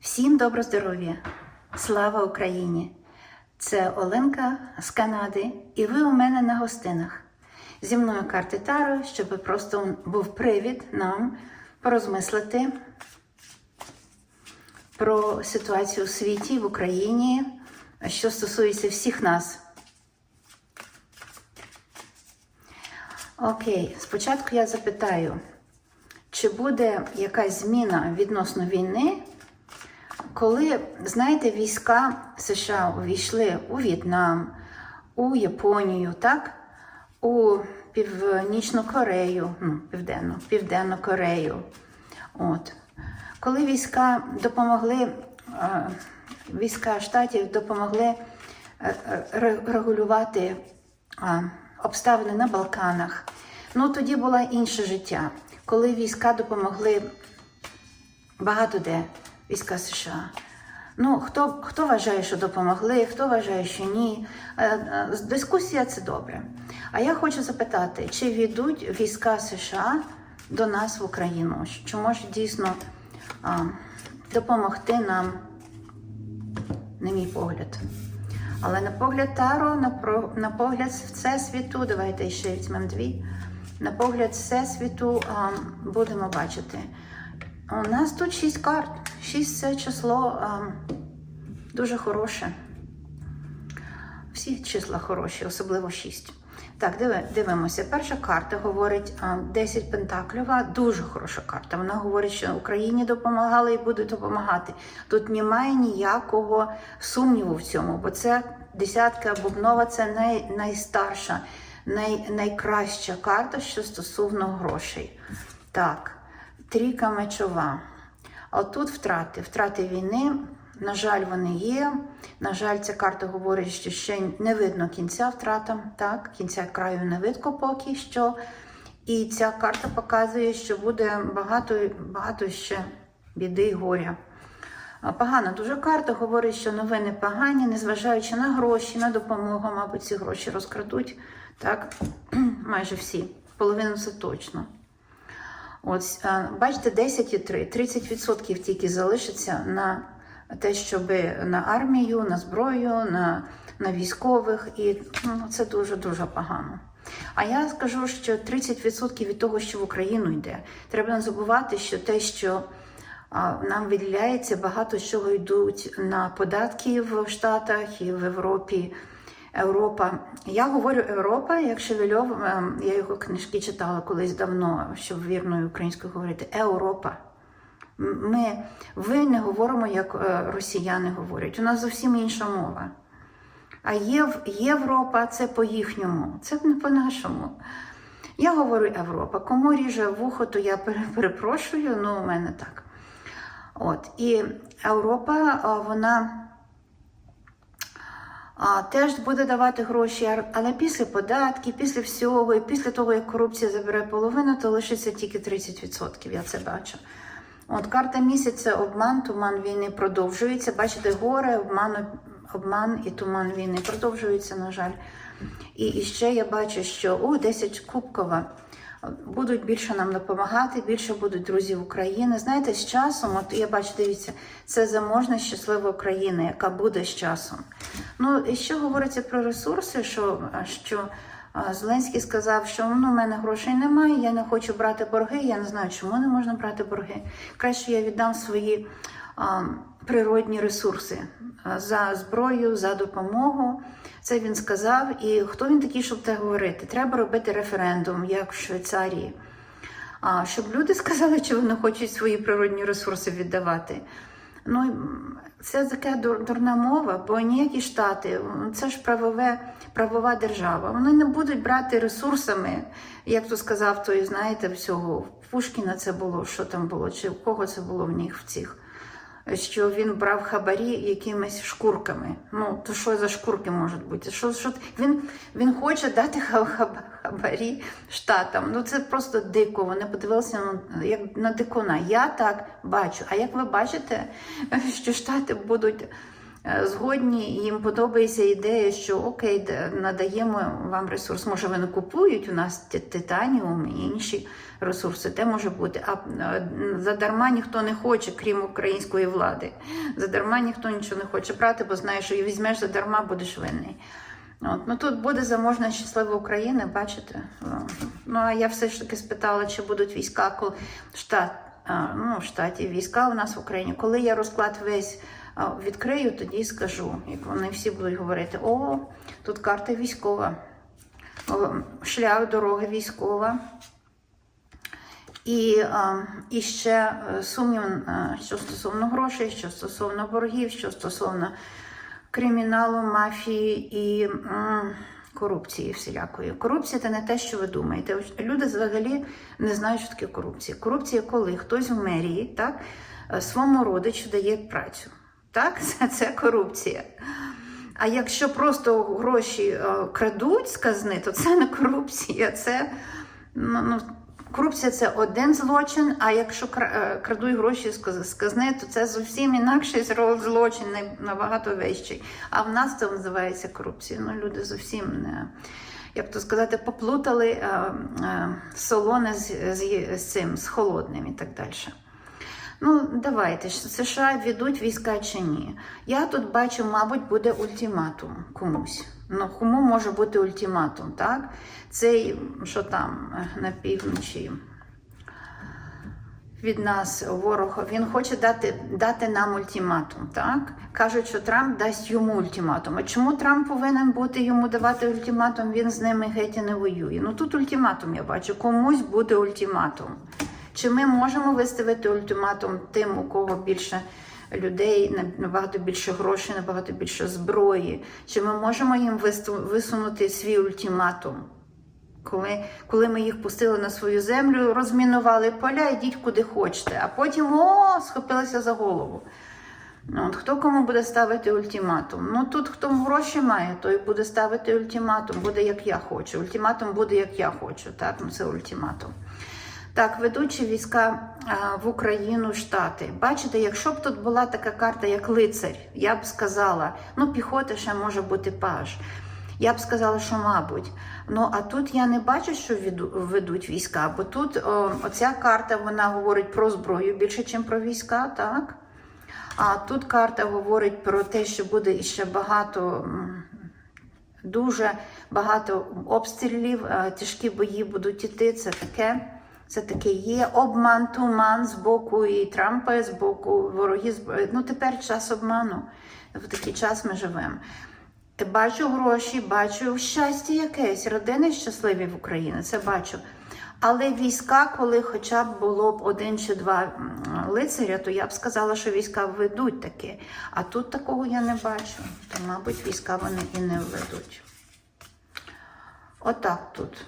Всім добро здоров'я! Слава Україні! Це Оленка з Канади, і ви у мене на гостинах. Зі мною карти Таро, щоб просто був привід нам порозмислити про ситуацію у світі, в Україні, що стосується всіх нас. Окей, спочатку я запитаю, чи буде якась зміна відносно війни, коли, знаєте, війська США увійшли у В'єтнам, у Японію, так? У Північну Корею, ну, Південну, Південну Корею. От. Коли війська допомогли, е, війська штатів допомогли е, е, ре- регулювати обставини на Балканах, ну тоді було інше життя. Коли війська допомогли багато де війська США. Ну, хто, хто вважає, що допомогли, хто вважає, що ні. Е, е, Дискусія це добре. А я хочу запитати, чи війдуть війська США до нас в Україну? Чи може дійсно а, допомогти нам, на мій погляд? Але на погляд Таро, на, про, на погляд Всесвіту, давайте ще візьмемо дві. На погляд Всесвіту а, будемо бачити. У нас тут шість карт. Шість це число а, дуже хороше. Всі числа хороші, особливо шість. Так, диви, дивимося. Перша карта говорить 10 пентаклюва, дуже хороша карта. Вона говорить, що Україні допомагали і будуть допомагати. Тут немає ніякого сумніву в цьому, бо це десятка бубнова, це най, найстарша, най, найкраща карта, що стосовно грошей. Так, трійка мечова. А тут втрати, втрати війни. На жаль, вони є. На жаль, ця карта говорить, що ще не видно кінця втратам. Так, кінця краю не видко поки що. І ця карта показує, що буде багато, багато ще біди і горя. Погана дуже карта говорить, що новини погані, незважаючи на гроші, на допомогу, мабуть, ці гроші розкрадуть. Так, майже всі. Половину це точно. От, а, бачите, 10,3, 30% тільки залишиться на те, щоб на армію, на зброю, на, на військових, і ну, це дуже-дуже погано. А я скажу, що 30% від того, що в Україну йде. Треба не забувати, що те, що нам виділяється, багато чого йдуть на податки в Штатах і в Європі. Европа. Я говорю Європа, як Шевельов, ем, я його книжки читала колись давно, щоб вірною українською говорити. Європа. Ми, ви не говоримо, як е, росіяни говорять. У нас зовсім інша мова. А Єв, Європа це по-їхньому, це не по-нашому. Я говорю Європа. Кому ріже вухо, то я перепрошую, ну у мене так. От. І Європа, вона а, теж буде давати гроші, але після податків, після всього, і після того, як корупція забере половину, то лишиться тільки 30%. Я це бачу. От карта місяця, обман, туман війни продовжується. Бачите, горе, обман, обман і туман війни продовжується, на жаль. І, і ще я бачу, що о, 10 кубкова. Будуть більше нам допомагати, більше будуть друзів України. Знаєте, з часом, от я бачу, дивіться, це заможна, щаслива Україна, яка буде з часом. Ну, і що говориться про ресурси, що, що Зеленський сказав, що ну, у мене грошей немає, я не хочу брати борги. Я не знаю, чому не можна брати борги. Краще я віддам свої природні ресурси за зброю, за допомогу. Це він сказав. І хто він такий, щоб це говорити? Треба робити референдум, як в Швейцарії. Щоб люди сказали, чи вони хочуть свої природні ресурси віддавати. Ну, це така дурна мова, бо ніякі штати, це ж правове, правова держава. Вони не будуть брати ресурсами, як то сказав, той, знаєте, всього. В Пушкіна це було, що там було, чи в кого це було в них в цих. Що він брав хабарі якимись шкурками. Ну, то що за шкурки можуть бути? Що, що... Він, він хоче дати ха- ха- хабарі штатам. Ну це просто дико. Вони подивилися на, як на дикуна. Я так бачу. А як ви бачите, що штати будуть згодні, їм подобається ідея, що окей, надаємо вам ресурс. Може, вони купують у нас титаніум і інші ресурси, те може бути. А е, задарма ніхто не хоче, крім української влади. Задарма ніхто нічого не хоче брати, бо знає, що візьмеш задарма, будеш винний. От, ну тут буде заможна щаслива Україна, бачите. Ну а я все ж таки спитала, чи будуть війська, коли штат, ну, в штаті війська у нас в Україні. Коли я розклад весь відкрию, тоді скажу. Як вони всі будуть говорити: о, тут карта військова, шлях дороги військова. І, і ще е, сумнів, е, що стосовно грошей, що стосовно боргів, що стосовно криміналу, мафії і м, корупції всілякої. Корупція це не те, що ви думаєте. Люди взагалі не знають, що таке корупція. Корупція, коли хтось в мерії так, е, своєму родичу дає працю. Так, це, корупція. А якщо просто гроші е, крадуть з казни, то це не корупція, це ну, ну, корупція це один злочин. А якщо е, крадуть гроші з казни, то це зовсім інакший злочин, набагато вищий. А в нас це називається корупція. Ну, люди зовсім не. Як то сказати, поплутали е, е, солоне з, з, з цим, з холодним і так далі. Ну, давайте США ведуть війська чи ні. Я тут бачу, мабуть, буде ультиматум комусь. Ну, кому може бути ультиматум, так? Цей, що там на півночі від нас ворог, він хоче дати, дати нам ультиматум, так? Кажуть, що Трамп дасть йому ультиматум. А чому Трамп повинен бути йому давати ультиматум? Він з ними геть і не воює. Ну тут ультиматум я бачу, комусь буде ультиматум. Чи ми можемо виставити ультиматум тим, у кого більше людей, набагато більше грошей, набагато більше зброї? Чи ми можемо їм висунути свій ультиматум? Коли, коли ми їх пустили на свою землю, розмінували поля, йдіть куди хочете, а потім о, схопилися за голову. Ну, От, хто кому буде ставити ультиматум? Ну тут хто гроші має, той буде ставити ультиматум, буде як я хочу. Ультиматум буде як я хочу. Так, ну це ультиматум. Так, ведучі війська в Україну, Штати. Бачите, якщо б тут була така карта, як лицар, я б сказала, ну піхота ще може бути паж. Я б сказала, що мабуть. Ну а тут я не бачу, що ведуть війська, бо тут о, оця карта вона говорить про зброю більше, ніж про війська, так? А тут карта говорить про те, що буде ще багато, дуже багато обстрілів, е, тяжкі бої будуть іти. Це таке. Це таке є обман, туман з боку і Трампа, з боку ворогів. зб- Ну тепер час обману. В такий час ми живемо. Бачу гроші, бачу щастя якесь, родини щасливі в Україні, це бачу. Але війська, коли хоча б було б один чи два лицаря, то я б сказала, що війська ведуть таке. А тут такого я не бачу. То, мабуть, війська вони і не ведуть. Отак тут.